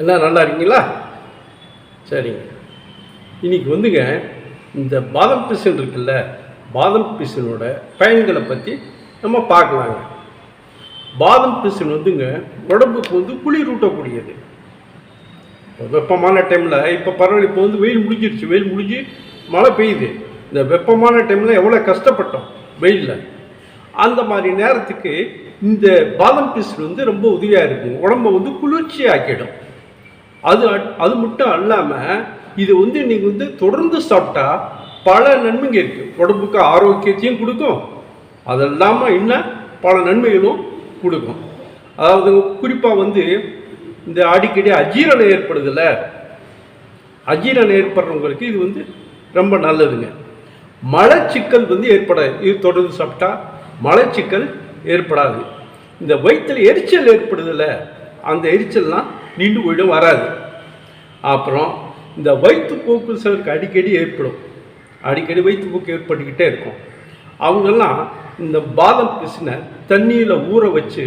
எல்லாம் நல்லா இருக்கீங்களா? சரிங்க. இன்றைக்கி வந்துங்க இந்த பாதம் பிசின் இருக்குல்ல பாதம் பிசினோட பயன்களை பற்றி நம்ம பார்க்கலாங்க. பாதம் பிசின் வந்துங்க உடம்புக்கு வந்து குளிரூட்டக்கூடியது. வெப்பமான டைமில் இப்போ பரவாயில்ல இப்போ வந்து வெயில் முடிஞ்சிருச்சு வெயில் முடிஞ்சு மழை பெய்யுது. இந்த வெப்பமான டைமில் எவ்வளோ கஷ்டப்பட்டோம் வெயிலில். அந்த மாதிரி நேரத்துக்கு இந்த பாதம் பிசின் வந்து ரொம்ப உதவியாக இருக்கும். உடம்பை வந்து குளிர்ச்சி ஆக்கிடும் அது அட்- அது மட்டும் அல்லாமல் இது வந்து நீங்கள் வந்து தொடர்ந்து சாப்பிட்டா பல நன்மைங்க இருக்குது உடம்புக்கு ஆரோக்கியத்தையும் கொடுக்கும். அது இல்லாமல் இன்னும் பல நன்மைகளும் கொடுக்கும். அதாவது குறிப்பாக வந்து இந்த அடிக்கடி அஜீரணம் ஏற்படுதுல்ல? அஜீரணம் ஏற்படுறவங்களுக்கு இது வந்து ரொம்ப நல்லதுங்க. மலச்சிக்கல் வந்து ஏற்படாது இது தொடர்ந்து சாப்பிட்டா மலச்சிக்கல் ஏற்படாது. இந்த வயிற்றில் எரிச்சல் ஏற்படுதுல்ல? அந்த எரிச்சல்லாம் நீண்டு போயிடும் வராது. அப்புறம் இந்த வயிற்றுப்போக்கு சிலருக்கு அடிக்கடி ஏற்படும். அடிக்கடி வயிற்றுப்போக்கு ஏற்பட்டுக்கிட்டே இருக்கும். அவங்கெல்லாம் இந்த பாதம் பிசினை தண்ணியில் ஊற வச்சு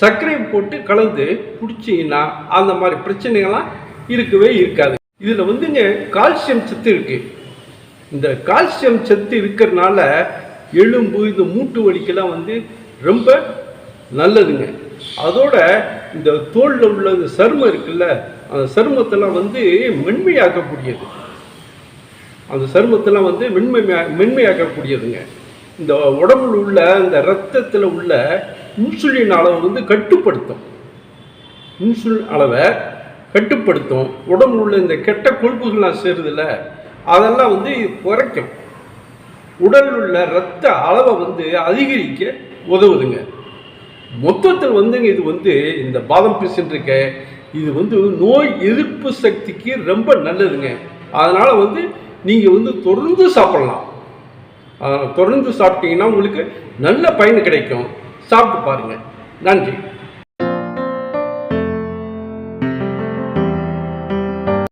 சர்க்கரையை போட்டு கலந்து குடிச்சிங்கன்னா அந்த மாதிரி பிரச்சனைகள்லாம் இருக்கவே இருக்காது. இதில் வந்துங்க கால்சியம் சத்து இருக்குது இந்த கால்சியம் சத்து இருக்கிறதுனால எலும்பு இந்த மூட்டு வலிக்கெல்லாம் வந்து ரொம்ப நல்லதுங்க. அதோட இந்த தோலில் உள்ள இந்த சருமம் இருக்குல்ல அந்த சருமத்தெல்லாம் வந்து மென்மையாக்கக்கூடியது. அந்த சருமத்தெல்லாம் வந்து மென்மை மென்மையாக்கக்கூடியதுங்க. இந்த உடம்புல உள்ள இந்த ரத்தத்தில் உள்ள இன்சுலின் அளவை வந்து கட்டுப்படுத்தும். இன்சுலின் அளவை கட்டுப்படுத்தும். உடம்புல உள்ள இந்த கெட்ட கொழுப்புகள்லாம் சேருதில்ல அதெல்லாம் வந்து குறைக்கும். உடலில் உள்ள ரத்த அளவை வந்து அதிகரிக்க உதவுதுங்க. மொத்தத்தில் வந்துங்க இது வந்து இந்த பாதம் பிசின் இருக்க இது வந்து நோய் எதிர்ப்பு சக்திக்கு ரொம்ப நல்லதுங்க. அதனால் வந்து நீங்கள் வந்து தொடர்ந்து சாப்பிடலாம். தொடர்ந்து சாப்பிட்டீங்கன்னா உங்களுக்கு நல்ல பயன் கிடைக்கும். சாப்பிட்டு பாருங்கள் நன்றி.